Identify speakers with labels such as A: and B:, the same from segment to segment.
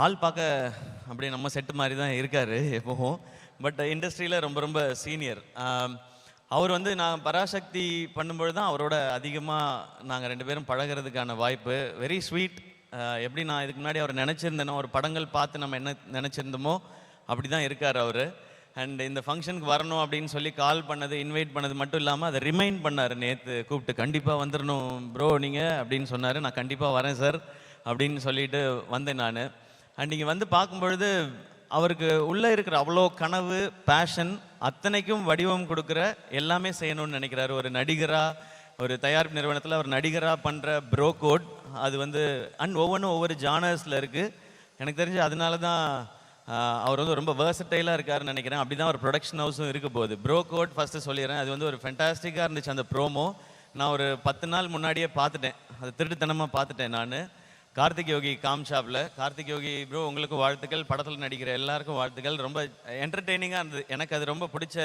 A: ஆள் பார்க்க அப்படியே நம்ம செட்டு மாதிரி தான் இருக்கார் எப்பவும். பட் இண்டஸ்ட்ரியில் ரொம்ப ரொம்ப சீனியர் அவர் வந்து நான் பராசக்தி பண்ணும்பொழுது தான் அவரோட அதிகமாக நாங்கள் ரெண்டு பேரும் பழகுறதுக்கான வாய்ப்பு. வெரி ஸ்வீட் எப்படி நான் இதுக்கு முன்னாடி அவர் நினச்சிருந்தேனோ ஒரு படங்கள் பார்த்து நம்ம என்ன நினச்சிருந்தோமோ அப்படி தான் இருக்கார் அவர். அண்ட் இந்த ஃபங்க்ஷனுக்கு வரணும் அப்படின்னு சொல்லி கால் பண்ணது இன்வைட் பண்ணது மட்டும் இல்லாமல் அதை ரிமைண்ட் பண்ணார் நேற்று கூப்பிட்டு. கண்டிப்பாக வந்துடணும் ப்ரோ நீங்கள் அப்படின்னு சொன்னார். நான் கண்டிப்பாக வரேன் சார் அப்படின்னு சொல்லிட்டு வந்தேன் நான். அண்ட் நீங்கள் வந்து பார்க்கும்பொழுது அவருக்கு உள்ளே இருக்கிற அவ்வளோ கனவு பேஷன் அத்தனைக்கும் வடிவம் கொடுக்குற எல்லாமே செய்யணும்னு நினைக்கிறாரு. ஒரு நடிகராக ஒரு தயாரிப்பு நிறுவனத்தில் ஒரு நடிகராக பண்ணுற ப்ரோ கோட் அது வந்து அண்ட் ஒவ்வொன்றும் ஒவ்வொரு ஜானர்ஸில் இருக்குது எனக்கு தெரிஞ்சு அதனால தான் அவர் வந்து ரொம்ப வேர்சட்டைலாக இருக்காருன்னு நினைக்கிறேன். அப்படி தான் ஒரு ப்ரொடக்ஷன் ஹவுஸும் இருக்க போகுது. ப்ரோ கோட் ஃபஸ்ட்டு சொல்லிடுறேன். அது வந்து ஒரு ஃபென்டாஸ்டிக்காக இருந்துச்சு அந்த ப்ரோமோ நான் ஒரு பத்து நாள் முன்னாடியே பார்த்துட்டேன். அது திருட்டுத்தனமாக பார்த்துட்டேன் நான். கார்த்திக் யோகி காம் ஷாப்பில் கார்த்திக் யோகி ப்ரோ உங்களுக்கு வாழ்த்துக்கள். படத்தில் நடிக்கிற எல்லாருக்கும் வாழ்த்துக்கள். ரொம்ப என்டர்டெய்னிங்காக இருந்தது. எனக்கு அது ரொம்ப பிடிச்ச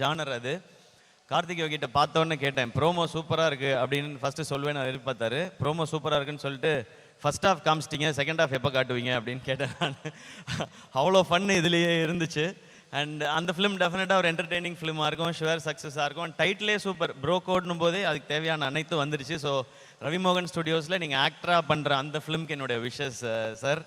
A: ஜானர் அது. கார்த்திக் யோகிட்ட பார்த்தோன்னே கேட்டேன். ப்ரோமோ சூப்பராக இருக்குது அப்படின்னு ஃபஸ்ட்டு சொல்வேன் எதிர்பார்த்தாரு. ப்ரோமோ சூப்பராக இருக்குன்னு சொல்லிட்டு ஃபர்ஸ்ட் ஹாஃப் காமிச்சிட்டிங்க செகண்ட் ஹாஃப் எப்போ காட்டுவீங்க அப்படின்னு கேட்டேன் நான். அவ்வளோ ஃபன் இதுலேயே இருந்துச்சு. அண்ட் அந்த ஃபிலிம் டெஃபினட்டாக ஒரு என்டர்டெய்னிங் ஃபிலிமாக இருக்கும் ஷுவர் சக்ஸஸாக இருக்கும். டைட்டிலே சூப்பர் ப்ரோ கோட்னும் போதே அதுக்கு தேவையான அனைத்து வந்துருச்சு. ஸோ ரவிமோகன் ஸ்டுடியோஸில் நீங்கள் ஆக்டராக பண்ணுற அந்த ஃபிலிம்க்கு என்னுடைய விஷஸ் சார்